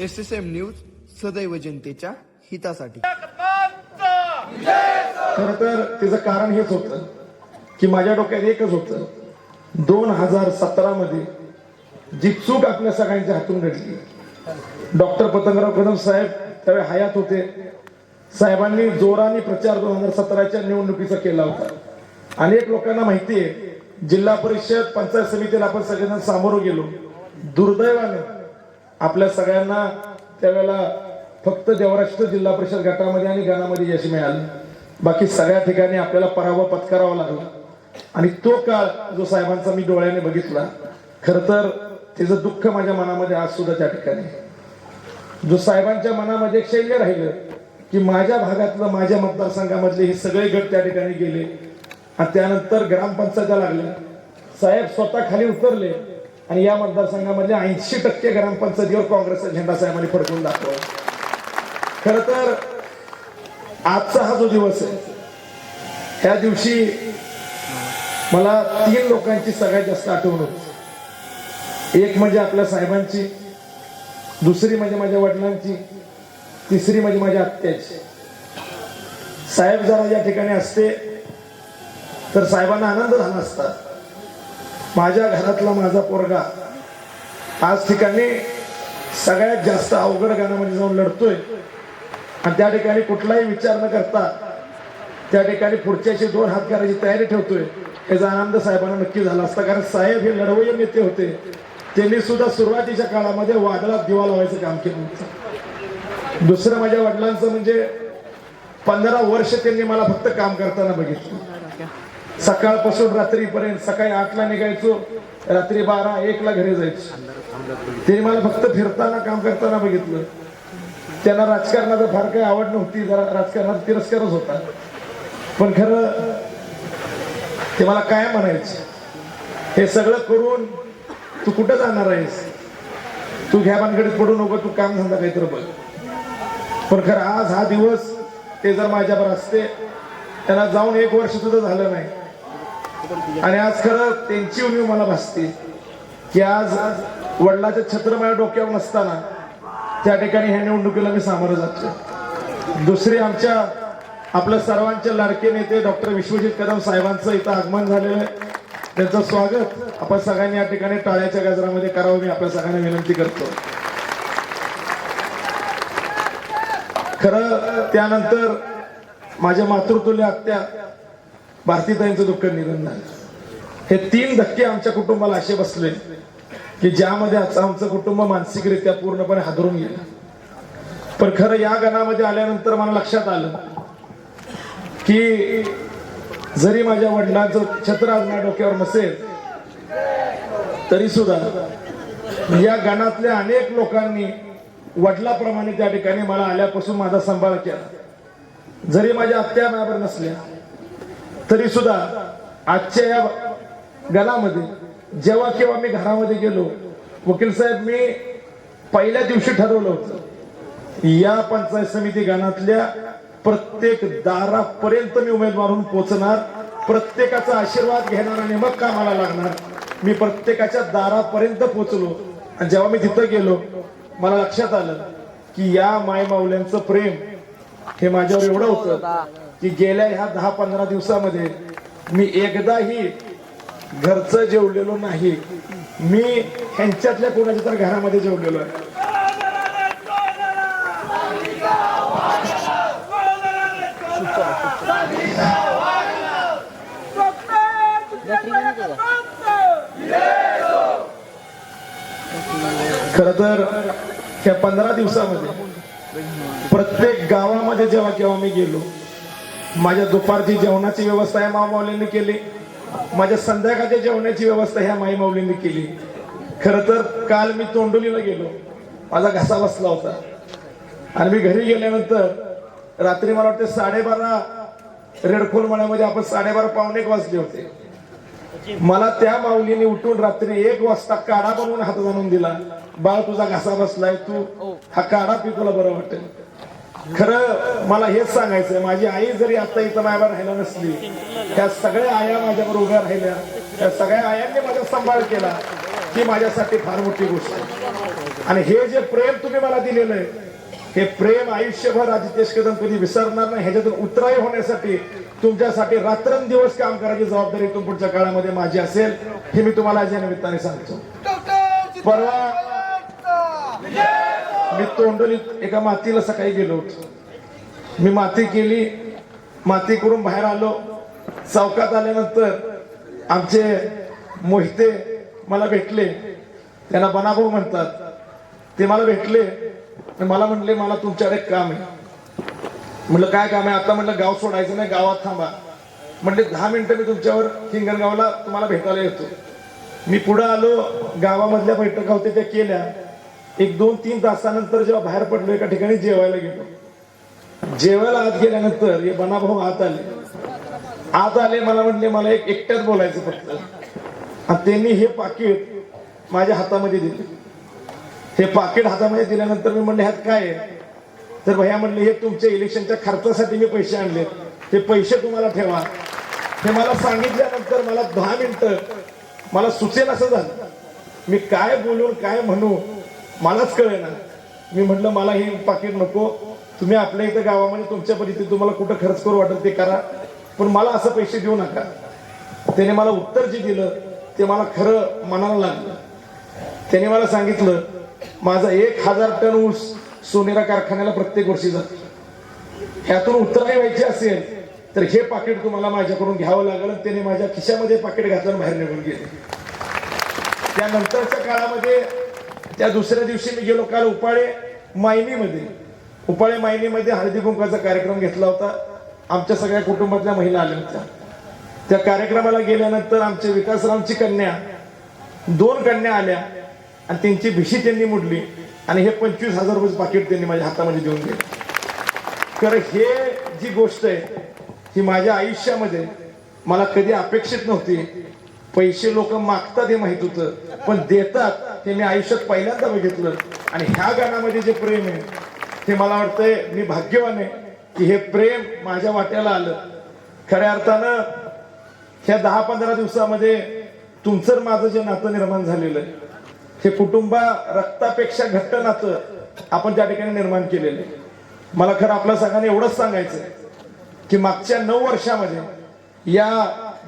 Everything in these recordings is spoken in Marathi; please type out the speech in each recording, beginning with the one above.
एस एस एम न्यूज सदैव जनतेच्या हितासाठी. खर तर त्याचं कारण हेच होतं की माझ्या डोक्यात एकच होतं. दोन हजार सतरा मध्ये जी चूक आपल्या सगळ्यांच्या हातून घडली. डॉक्टर पतंगराव कदम साहेब त्यावेळी हयात होते. साहेबांनी जोराने प्रचार दोन हजार सतराच्या निवडणुकीचा केला होता. अनेक लोकांना माहिती आहे जिल्हा परिषद पंचायत समितीला आपण सगळेजण सामोरं गेलो. दुर्दैवाने आपल्या सगळ्यांना त्यावेळेला फक्त देवराष्ट्र जिल्हा परिषद गटामध्ये आणि गणामध्ये यश मिळालं. बाकी सगळ्या ठिकाणी आपल्याला पराभव पत्करावा लागला. आणि तो काळ जो साहेबांचा मी डोळ्याने बघितला खर तर त्याचं दुःख माझ्या मनामध्ये आज सुद्धा त्या ठिकाणी जो साहेबांच्या मनामध्ये एक शैल्य राहिलं की माझ्या भागातलं माझ्या मतदारसंघामधले हे सगळे गट त्या ठिकाणी गेले. आणि त्यानंतर ग्रामपंचायत्या लागल्या. साहेब स्वतः खाली उतरले. आणि या मतदारसंघामधले ऐंशी टक्के ग्रामपंचायतीवर काँग्रेसचा झेंडा साहेबांनी फडकून दाखवला. खर तर आजचा हा जो दिवस आहे त्या दिवशी मला तीन लोकांची सगळ्यात जास्त आठवण होती. एक म्हणजे आपल्या साहेबांची दुसरी म्हणजे माझ्या वडिलांची तिसरी म्हणजे माझ्या आत्याची. साहेब जरा या ठिकाणी असते तर साहेबांना आनंद झाला असता. माझ्या घरातला माझा पोरगा आज ठिकाणी सगळ्यात जास्त अवघड गाण्यामध्ये जाऊन लढतोय. आणि त्या ठिकाणी कुठलाही विचार न करता त्या ठिकाणी पुढच्याशी दोन हात करायची तयारी ठेवतोय. याचा आनंद साहेबांना नक्की झाला असता. कारण साहेब हे लढवय नेते होते. त्यांनी सुद्धा सुरुवातीच्या काळामध्ये वादळात दिवा लावायचं काम केलं होतं. दुसरं माझ्या वडिलांचं म्हणजे पंधरा वर्ष त्यांनी मला फक्त काम करताना बघितलं. सकाळपासून रात्रीपर्यंत सकाळी आठला निघायचो रात्री बारा एकला घरी जायचो. त्यांनी मला फक्त फिरताना काम करताना बघितलं. त्यांना राजकारणाचं फार काही आवड नव्हती जरा राजकारणाचा तिरस्कारच होता. पण खरं ते मला काय म्हणायचे हे सगळं करून तू कुठं जाणार आहेस? तू घ्या पडू नको तू काम धंदा काहीतरी बघ. पण खरं आज हा दिवस ते जर माझ्यावर असते त्यांना जाऊन एक वर्ष सुद्धा झालं नाही. आणि आज खरं त्यांची उणीव मला भासते की आज वडिलाचं छत्र माझ्या डोक्यावर नसताना त्या ठिकाणी ह्या निवडणुकीला मी सामोरं जातो दुसरे आमच्या आपल्या सर्वांचे लाडके नेते डॉक्टर विश्वजित कदम साहेबांचं इथं आगमन झालेलं आहे. त्यांचं स्वागत आपण सगळ्यांनी या ठिकाणी टाळ्याच्या गजरामध्ये करावं मी आपल्या सगळ्यांना विनंती करतो. खरं त्यानंतर माझ्या मातृतुल्य आत्या भारतीताईंचं दुःख निधन झालं. हे तीन धक्के आमच्या कुटुंबाला असे बसले की ज्यामध्ये आमचं कुटुंब मानसिकरित्या पूर्णपणे हादरून गेलं. पण खरं या गणामध्ये आल्यानंतर मला लक्षात आलं की जरी माझ्या वडिलांचं छत्र आज माझ्या डोक्यावर नसेल तरी सुद्धा या गणातल्या अनेक लोकांनी वडिलाप्रमाणे त्या ठिकाणी मला आल्यापासून माझा सांभाळ केला. जरी माझ्या आत्या माझ्यावर नसल्या तरी सुद्धा आजच्या या गणामध्ये जेव्हा केव्हा मी घरामध्ये गेलो वकील साहेब मी पहिल्या दिवशी ठरवलं होतं या पंचायत समिती गणातल्या प्रत्येक दारापर्यंत मी उमेदवार म्हणून प्रत्येकाचा आशीर्वाद घेणार आणि मग कामाला लागणार. मी प्रत्येकाच्या दारापर्यंत पोचलो. आणि जेव्हा मी तिथं गेलो मला लक्षात आलं की या मायमावल्यांचं प्रेम हे माझ्यावर एवढं होतं की गेल्या ह्या दहा पंधरा दिवसामध्ये मी एकदाही घरचं जेवलेलो नाही. मी ह्यांच्यातल्या कोणाच्या तर घरामध्ये जेवलेलो आहे. खर तर त्या पंधरा दिवसामध्ये प्रत्येक गावामध्ये जेव्हा केव्हा मी गेलो माझ्या दुपारची जेवणाची व्यवस्था ह्या माऊलींनी केली. माझ्या संध्याकाळच्या जेवणाची व्यवस्था ह्या माई माऊलींनी केली. खर तर काल मी तोंडोलीला गेलो. माझा घसा बसला होता. आणि मी घरी गेल्यानंतर रात्री मला वाटते साडेबारा रेडखोल मळ्यामध्ये आपण साडेबारा पावणे एक वाजले होते. मला त्या माऊलीने उठून रात्री एक वाजता काढा बनवून हातात आणून दिला. बाळ तुझा घसा बसलाय. तू हा काढा पी तुला बरं वाटेल. खरं मला हेच सांगायचंय माझी आई जरी आता इथं माझ्यावर राहिला नसली त्या सगळ्या आया माझ्यावर उभ्या राहिल्या त्या सगळ्या आयांनी माझा सांभाळ केला ही माझ्यासाठी फार मोठी गोष्ट आहे. आणि हे जे प्रेम तुम्ही मला दिलेलं आहे हे प्रेम आयुष्यभर आदित्यश कदम कधी विसरणार नाही ह्याच्यातून उतराई होण्यासाठी तुमच्यासाठी रात्रंदिवस काम करायची जबाबदारी इथून पुढच्या काळामध्ये माझी असेल हे मी तुम्हाला या निमित्ताने सांगतो. परवा मी तोंडोलीत एका मातीला सकाळी गेलो होतो. मी माती केली माती करून बाहेर आलो. चौकात आल्यानंतर आमचे मोहिते मला भेटले. त्यांना बनाभाऊ म्हणतात. ते मला भेटले. मला म्हणले मला तुमच्याकडे एक काम आहे. म्हटलं काय काम आहे? आता म्हटलं गाव सोडायचं नाही गावात थांबा. म्हटले दहा मिनिटं मी तुमच्यावर हिंगणगावला तुम्हाला भेटायला येतो. मी पुढं आलो गावामधल्या बैठका होत्या त्या केल्या. एक दोन तीन तासानंतर जेव्हा बाहेर पडलो एका ठिकाणी जेवायला गेलो. जेवायला आत गेल्यानंतर हे बनाभाऊ आत आले. आत आले मला म्हणले मला एक एकट्यात बोलायचं फक्त. आणि त्यांनी हे पाकिट माझ्या हातामध्ये दिले. हे पाकिट हातामध्ये दिल्यानंतर मी म्हणले ह्यात काय आहे? तर भैया म्हणले हे तुमच्या इलेक्शनच्या खर्चासाठी मी पैसे आणले. ते पैसे तुम्हाला ठेवा. हे मला सांगितल्यानंतर मला दहा मिनिटं मला सुचेल असं झालं. मी काय बोलून काय म्हणू मलाच कळेना. मी म्हटलं मला हे पाकिट नको. तुम्ही आपल्या इथं गावामध्ये तुमच्या पद्धतीने तुम्हाला कुठं खर्च करू वाटेल ते करा. पण मला असं पैसे देऊ नका. त्याने मला उत्तर जे दिलं ते मला खरं मनाला लागलं. त्याने मला सांगितलं माझा एक हजार टन ऊस सोनेरा कारखान्याला प्रत्येक वर्षी जातो. ह्यातून उत्तराई व्हायची असेल तर हे पाकिट तुम्हाला माझ्याकडून घ्यावं लागलं. आणि त्याने माझ्या खिशामध्ये पाकिट घातलं बाहेर निघून गेले. त्यानंतरच्या काळामध्ये त्या दुसऱ्या दिवशी मी गेलो काल उपाळे मायनीमध्ये. उपाळे मायनीमध्ये हळदी कुंकाचा कार्यक्रम घेतला होता. आमच्या सगळ्या कुटुंबातल्या महिला आल्या होत्या. त्या कार्यक्रमाला गेल्यानंतर आमच्या विकासरामची कन्या दोन कन्या आल्या आणि त्यांची भिशी त्यांनी मुडली आणि हे पंचवीस हजार रुपये पाकिट त्यांनी माझ्या हातामध्ये देऊन गेले कारण हे जी गोष्ट आहे ही माझ्या आयुष्यामध्ये मला कधी अपेक्षित नव्हती. पैसे लोक मागतात हे माहीत होतं पण देतात. ते मी आयुष्यात पहिल्यांदा बघितलं. आणि ह्या गाण्यामध्ये जे प्रेम आहे ते मला वाटतंय मी भाग्यवान आहे की हे प्रेम माझ्या वाट्याला आलं. खऱ्या अर्थानं ह्या दहा पंधरा दिवसामध्ये तुमचं माझं जे नातं निर्माण झालेलं आहे हे कुटुंबा रक्तापेक्षा घट्ट नातं आपण त्या ठिकाणी निर्माण केलेलं आहे. मला खरं आपल्या सगळ्यांना एवढंच सांगायचं आहे की मागच्या नऊ वर्षामध्ये या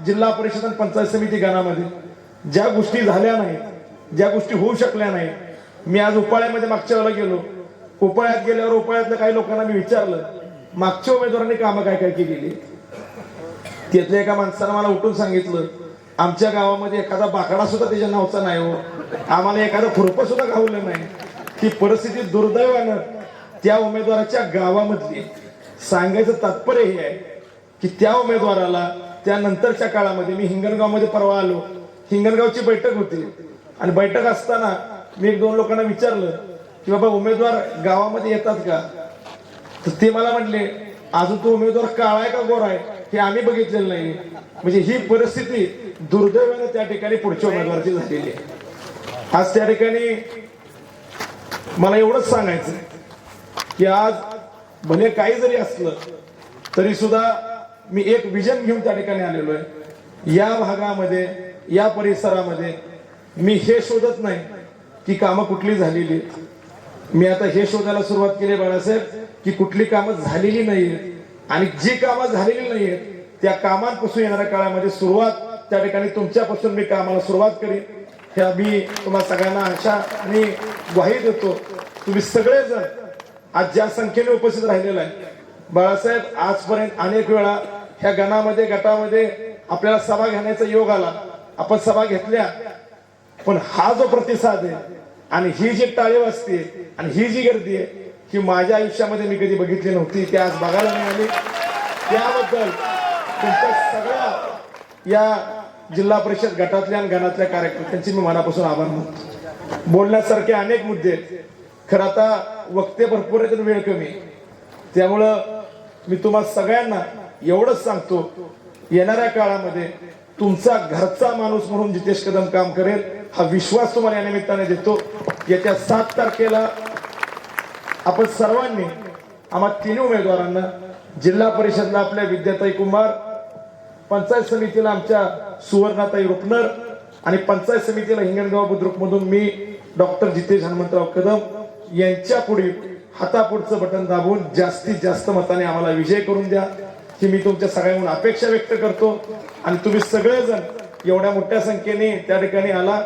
जिल्हा परिषद आणि पंचायत समिती गणामध्ये ज्या गोष्टी झाल्या नाहीत ज्या गोष्टी होऊ शकल्या नाही. मी आज उपाळ्यामध्ये मागच्या वेळेला गेलो. उपाळ्यात गेल्यावर उपाळ्यातल्या काही लोकांना मी विचारलं मागच्या उमेदवारांनी कामं काय काय केलेली? तिथल्या एका माणसानं मला उठून सांगितलं आमच्या गावामध्ये एखादा बाकडा सुद्धा त्याच्या नावचा नाही हो. आम्हाला एखादं खुरपं सुद्धा गावलं नाही. ती परिस्थिती दुर्दैवानं त्या उमेदवाराच्या गावामधली सांगायचं तात्पर्य हे आहे की त्या उमेदवाराला त्यानंतरच्या काळामध्ये मी हिंगणगावमध्ये परवा आलो. हिंगणगावची बैठक होती. आणि बैठक असताना मी एक दोन लोकांना विचारलं की बाबा उमेदवार गावामध्ये येतात का? तर ते मला म्हटले अजून तो उमेदवार काळा आहे का गोरा आहे? हे आम्ही बघितलेलं नाही. म्हणजे ही परिस्थिती दुर्दैवाने त्या ठिकाणी पुढच्या उमेदवाराची झालेली आहे. आज त्या ठिकाणी मला एवढंच सांगायचं की आज भले काही जरी असलं तरी सुद्धा मी एक विजन घेऊन त्या ठिकाणी आलेलो आहे. या भागामध्ये या परिसरामध्ये मी हे शोधत नाही की कामं कुठली झालेली आहेत. मी आता हे शोधायला सुरुवात केली बाळासाहेब की कुठली कामं झालेली नाहीये आणि जी कामं झालेली नाहीयेत त्या कामांपासून येणाऱ्या काळामध्ये सुरुवात त्या ठिकाणी तुमच्यापासून मी कामाला सुरुवात करीन. ह्या मी तुम्हा सगळ्यांना आशा आणि ग्वाही देतो. तुम्ही सगळेजण आज ज्या संख्येने उपस्थित राहिलेला आहे बाळासाहेब आजपर्यंत अनेक वेळा ह्या गणामध्ये गटामध्ये आपल्याला सभा घेण्याचा योग आला. आपण सभा घेतल्या पण हा जो प्रतिसाद आहे आणि ही जी टाळी वाजते आणि ही जी गर्दी आहे ही माझ्या आयुष्यामध्ये मी कधी बघितली नव्हती. ती आज बघायला मिळाली. त्याबद्दल तुमच्या सगळ्या या जिल्हा परिषद गटातल्या आणि गणातल्या कार्यकर्त्यांचे मी मनापासून आभार मानतो. बोलण्यासारखे अनेक मुद्दे आहेत. खरं आता वक्ते भरपूर आहेत वेळ कमी त्यामुळं मी तुम्हाला सगळ्यांना एवढंच सांगतो येणाऱ्या काळामध्ये तुमचा घरचा माणूस म्हणून जितेश कदम काम करेल हा विश्वास तुम्हाला या निमित्ताने देतो. येत्या सात तारखेला आपण सर्वांनी आम्हा तिन्ही उमेदवारांना जिल्हा परिषदला आपल्या विद्याताई कुंभार पंचायत समितीला आमच्या सुवर्णाताई रुपनर आणि पंचायत समितीला हिंगणगाव बुद्रुक मधून मी डॉक्टर जितेश हनुमंतराव कदम यांच्या पुढे हातापुढचं बटन दाबून जास्तीत जास्त मताने आम्हाला विजय करून द्या. ही मी तुमच्या सगळ्यांहून अपेक्षा व्यक्त करतो. आणि तुम्ही सगळेजण एवढ्या मोठ्या संख्येने त्या ठिकाणी आला.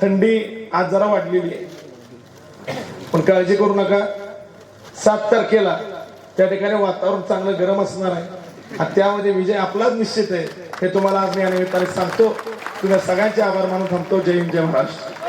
थंडी आज जरा वाढलेली आहे. पण काळजी करू नका. सात तारखेला त्या ठिकाणी वातावरण चांगलं गरम असणार आहे. आणि त्यामध्ये विजय आपलाच निश्चित आहे. हे तुम्हाला आज मी या निमित्ताने सांगतो. तुम्ही सगळ्यांचे आभार मानून थांबतो. जय हिंद जय महाराष्ट्र.